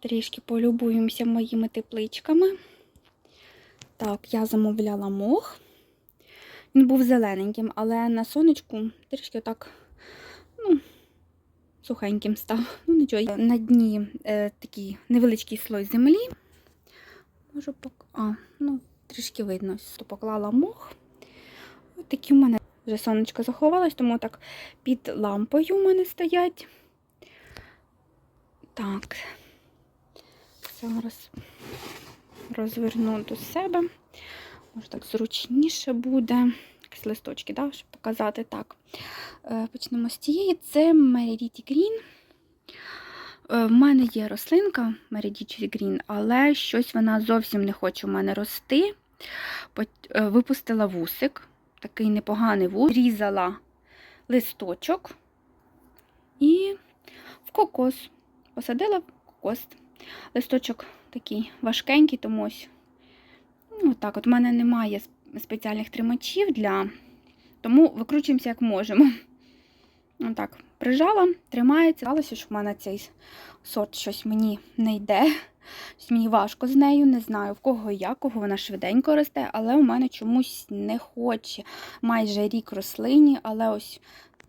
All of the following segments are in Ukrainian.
Трішки полюбуємося моїми тепличками. Так, я замовляла мох. Він був зелененьким, але на сонечку трішки так, ну, сухеньким став. Ну, нічого. На дні е, такий невеличкий слой землі. Можу пок... А, ну, трішки видно. То поклала мох. Ось такі в мене вже сонечко заховалось, тому так під лампою в мене стоять. Так. Зараз розверну до себе. Може так зручніше буде. Якісь листочки, да, щоб показати так. Е, Почнемо з цієї. Це Meredith Green. Е, В мене є рослинка Meredith Green, але щось вона зовсім не хоче у мене рости. Е, Випустила вусик, такий непоганий вусик, різала листочок і в кокос. Посадила в кокос. Листочок такий важкенький, тому ось ну, так от. У мене немає спеціальних тримачів для. Тому викручуємося як можемо. Отак, прижала, тримається. Сталося, що в мене цей сорт щось мені не йде. Щось мені важко з нею, не знаю в кого і як, кого вона швиденько росте, але у мене чомусь не хоче. Майже рік рослині, але ось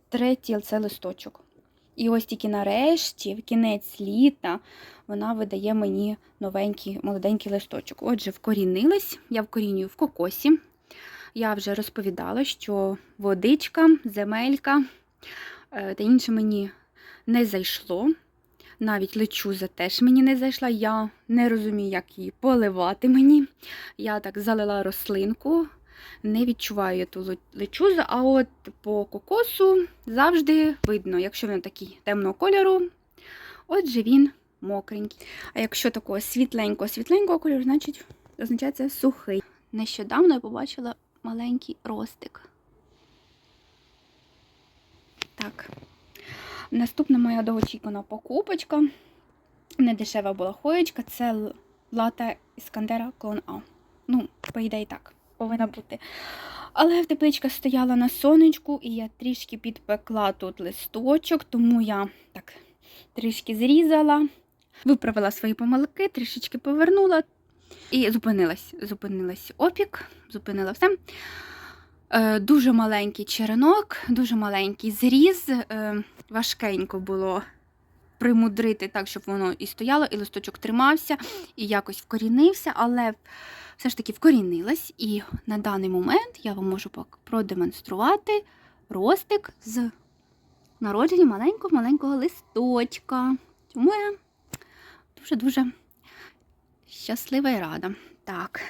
третій це листочок. І ось тільки нарешті, в кінець літа, вона видає мені новенький молоденький листочок. Отже, вкорінилась, я вкорінюю в кокосі. Я вже розповідала, що водичка, земелька е, та інше мені не зайшло. Навіть лечуза теж мені не зайшла. Я не розумію, як її поливати мені. Я так залила рослинку, не відчуваю я ту ле- лечузу, а от по кокосу завжди видно, якщо він такий темного кольору, отже він мокренький. А якщо такого світленького-світленького кольору, значить означає це сухий. Нещодавно я побачила маленький ростик. Так. Наступна моя довгоочікувана покупочка. Недешева була хоєчка. Це лата Іскандера клон А. Ну, по ідеї так, повинна бути. Але тепличка стояла на сонечку, і я трішки підпекла тут листочок, тому я так трішки зрізала, виправила свої помилки, трішечки повернула і зупинилась. Зупинилась опік, зупинила все. Е, Дуже маленький черенок, дуже маленький зріз. Е, Важкенько було примудрити так, щоб воно і стояло, і листочок тримався, і якось вкорінився, але все ж таки вкорінилась. І на даний момент я вам можу продемонструвати ростик з народження маленького-маленького листочка. Тому я дуже-дуже щаслива і рада. Так,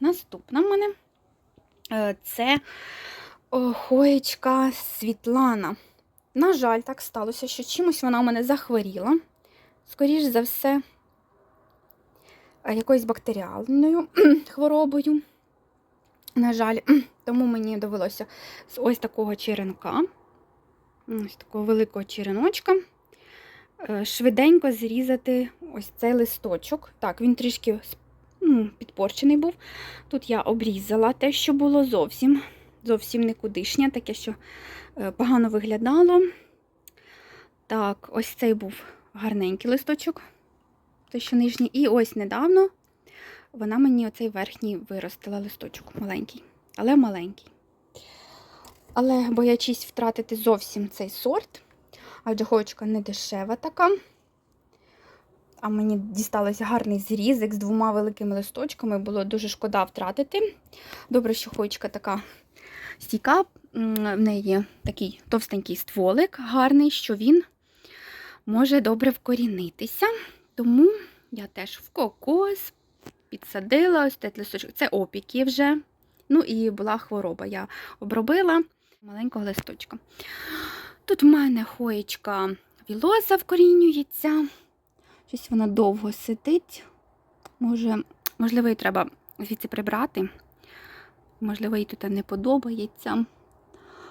наступна в мене е, це о, хоєчка Світлана. На жаль, так сталося, що чимось вона у мене захворіла. Скоріш за все, е, якоюсь бактеріальною хворобою. На жаль, тому мені довелося з ось такого черенка, ось такого великого череночка, е, швиденько зрізати ось цей листочок. Так, він трішки ну, підпорчений був. Тут я обрізала те, що було зовсім, зовсім никудишнє, таке, що погано виглядало. Так, ось цей був гарненький листочок, той, що нижній. І ось недавно вона мені оцей верхній виростила листочок маленький, але маленький. Але боячись втратити зовсім цей сорт, адже хоєчка не дешева така. А мені дісталося гарний зрізик з двома великими листочками. Було дуже шкода втратити. Добре, що хоєчка така стійка. В неї такий товстенький стволик, гарний, що він може добре вкорінитися. Тому я теж в кокос підсадила ось цей листочок. Це опіки вже. Ну і була хвороба. Я обробила маленького листочка. Тут в мене хоєчка вілоза вкорінюється. Щось вона довго сидить. Може, можливо, її треба звідси прибрати. Можливо, їй тут не подобається.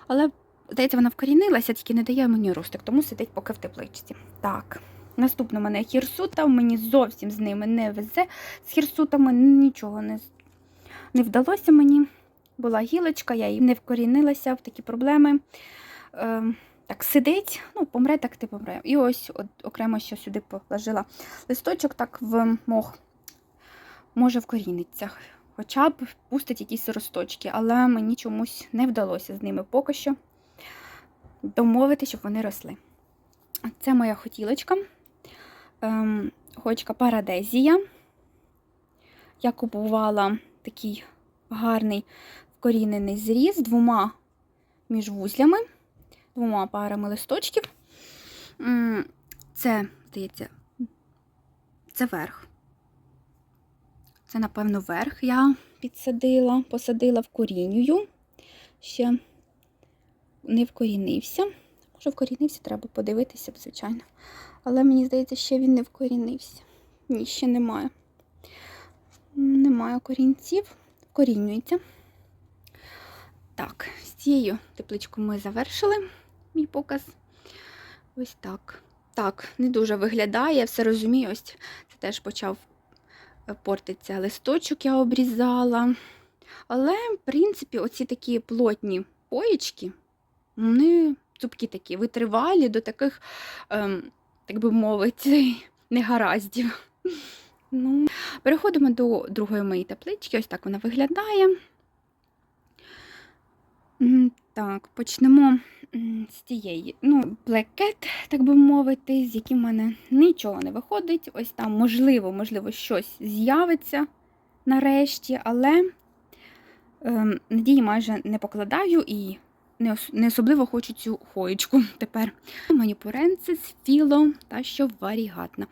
Але, здається, вона вкорінилася, тільки не дає мені ростик, тому сидить поки в тепличці. Так. Наступна в мене хірсута, мені зовсім з ними не везе. З хірсутами нічого не, не вдалося мені. Була гілочка, я її не вкорінилася в такі проблеми. Е, так сидить, ну, помре, так ти помре. І ось от, окремо ще сюди положила листочок, так в мох може вкоріниться. Хоча б пустить якісь росточки, але мені чомусь не вдалося з ними поки що домовити, щоб вони росли. Це моя хотілочка. Ем, Хочка Парадезія. Я купувала такий гарний вкорінений зріз двома міжвузлями, двома парами листочків. Це, здається, це верх. Це, напевно, верх я підсадила, посадила вкорінюю. Ще не вкорінився. Може, вкорінився, треба подивитися, звичайно. Але мені здається, ще він не вкорінився. Ні, ще немає. Немає корінців. Вкорінюється. Так, з цією тепличкою ми завершили мій показ. Ось так. Так, не дуже виглядає, я все розумію. Ось це теж почав портиться листочок, я обрізала. Але, в принципі, оці такі плотні поєчки, вони цупкі такі, витривалі до таких, ем, так би мовити, негараздів. Ну, переходимо до другої моєї теплички. Ось так вона виглядає. Так, почнемо з цієї. Ну, блекет, так би мовити, з яким в мене нічого не виходить. Ось там, можливо, можливо, щось з'явиться нарешті, але ем, надії майже не покладаю і не, ос- не особливо хочу цю хоєчку тепер. Маніпуренцис, філо та що варігатна.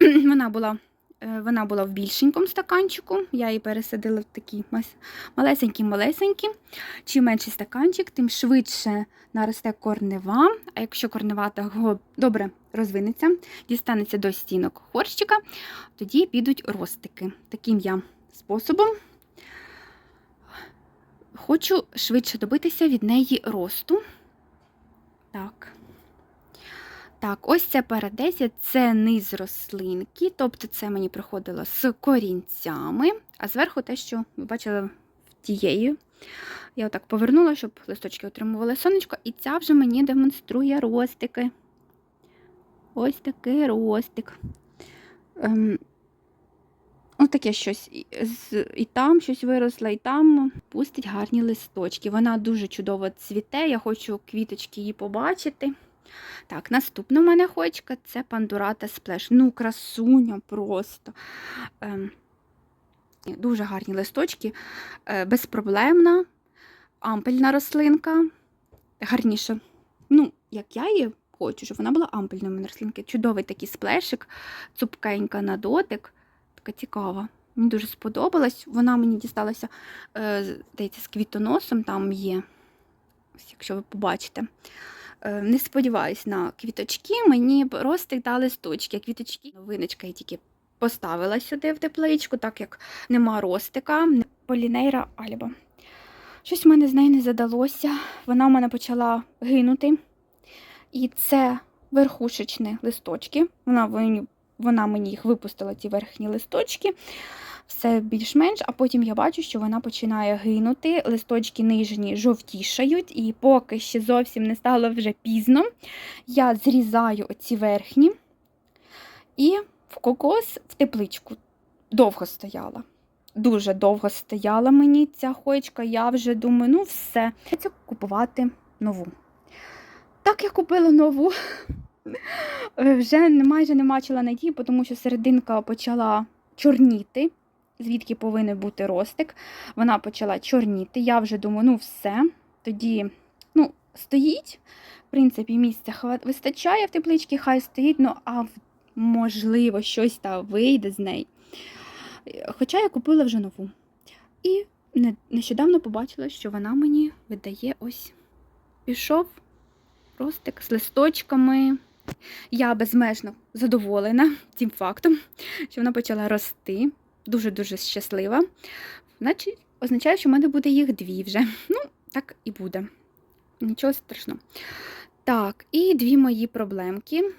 Вона була. Е, Вона була в більшенькому стаканчику, я її пересадила в такі малесенькі-малесенькі. Чим менший стаканчик, тим швидше наросте корнева. А якщо корнева того добре розвинеться, дістанеться до стінок горщика, тоді підуть ростики. Таким я способом хочу швидше добитися від неї росту. Так. Так, ось це парадезія, це низ рослинки, тобто це мені приходило з корінцями, а зверху те, що ви бачили в тієї. Я отак повернула, щоб листочки отримували сонечко, і ця вже мені демонструє ростики. Ось такий ростик. Ем, ось таке щось. І там щось виросло, і там пустить гарні листочки. Вона дуже чудово цвіте, я хочу квіточки її побачити. Так, наступна в мене хочка це пандурата сплеш. Ну, красуня просто. Ем, дуже гарні листочки, е, безпроблемна, ампельна рослинка. Гарніше, ну, як я її хочу, щоб вона була ампельною мене рослинки. Чудовий такий сплешик, цупкенька на дотик, така цікава. Мені дуже сподобалась. Вона мені дісталася, е, здається, з квітоносом там є. Якщо ви побачите. Е, Не сподіваюсь на квіточки, мені ростик дали листочки. Квіточки, новиночка я тільки поставила сюди в тепличку, так як нема ростика. Полінейра Альба. Щось в мене з нею не задалося. Вона в мене почала гинути. І це верхушечні листочки. Вона, вона мені їх випустила, ці верхні листочки. Все більш-менш, а потім я бачу, що вона починає гинути. Листочки нижні жовтішають, і поки ще зовсім не стало вже пізно, я зрізаю оці верхні і в кокос в тепличку довго стояла. Дуже довго стояла мені ця хоєчка, я вже думаю, ну все, це купувати нову. Так я купила нову. Вже майже не бачила надії, тому що серединка почала чорніти, звідки повинен бути ростик. Вона почала чорніти. Я вже думаю, ну все. Тоді ну, стоїть. В принципі, місця вистачає в тепличці, хай стоїть, ну а можливо, щось там вийде з неї. Хоча я купила вже нову. І нещодавно побачила, що вона мені видає ось пішов ростик з листочками. Я безмежно задоволена цим фактом, що вона почала рости. Дуже-дуже щаслива. Значить, означає, що в мене буде їх дві вже. Ну, так і буде. Нічого страшного. Так, і дві мої проблемки.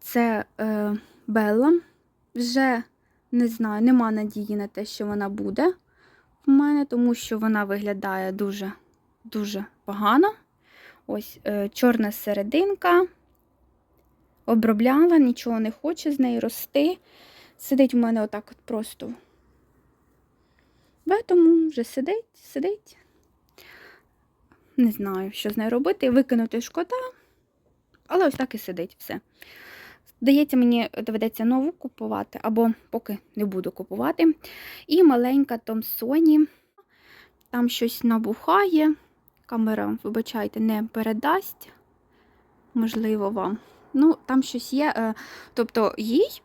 Це е, Белла. Вже не знаю, нема надії на те, що вона буде в мене, тому що вона виглядає дуже, дуже погано. Ось е, чорна серединка. Обробляла, нічого не хоче з неї рости. Сидить у мене отак от просто. Тому вже сидить, сидить. Не знаю, що з нею робити. Викинути шкода, але ось так і сидить все. Здається, мені доведеться нову купувати, або поки не буду купувати. І маленька Томсоні. Там щось набухає. Камера, вибачайте, не передасть. Можливо, вам. Ну, там щось є. е, Тобто їй,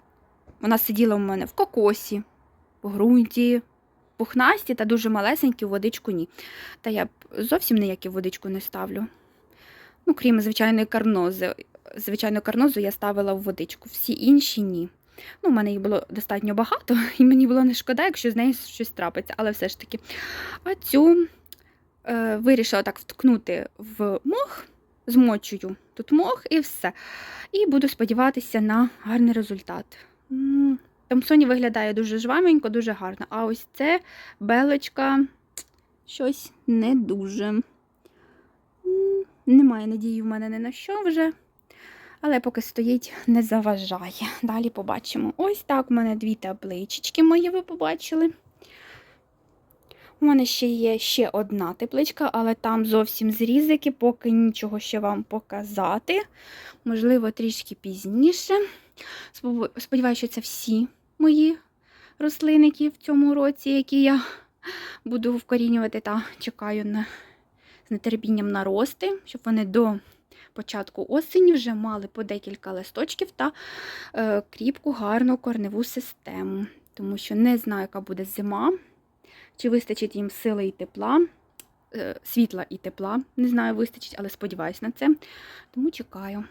вона сиділа у мене в кокосі, в ґрунті, пухнасті та дуже малесенькі, у водичку ні. Та я б зовсім ніякі в водичку не ставлю. Ну, крім звичайної карнози. Звичайну карнозу я ставила в водичку, всі інші ні. Ну, у мене їх було достатньо багато, і мені було не шкода, якщо з нею щось трапиться, але все ж таки. А цю е, вирішила так вткнути в мох, змочую тут мох і все. І буду сподіватися на гарний результат. М, Томсоні виглядає дуже жваменько, дуже гарно. А ось це белочка щось не дуже. Немає надії в мене ні на що вже. Але поки стоїть, не заважає. Далі побачимо. Ось так у мене дві таблички мої ви побачили. У мене ще є ще одна тепличка, але там зовсім зрізики, поки нічого ще вам показати. Можливо, трішки пізніше. Спо- Сподіваюся, що це всі мої рослинники в цьому році, які я буду вкорінювати та чекаю на, з нетерпінням нарости, щоб вони до початку осені вже мали по декілька листочків та е, кріпку, гарну корневу систему. Тому що не знаю, яка буде зима, чи вистачить їм сили і тепла, е, світла і тепла. Не знаю, вистачить, але сподіваюся на це. Тому чекаю.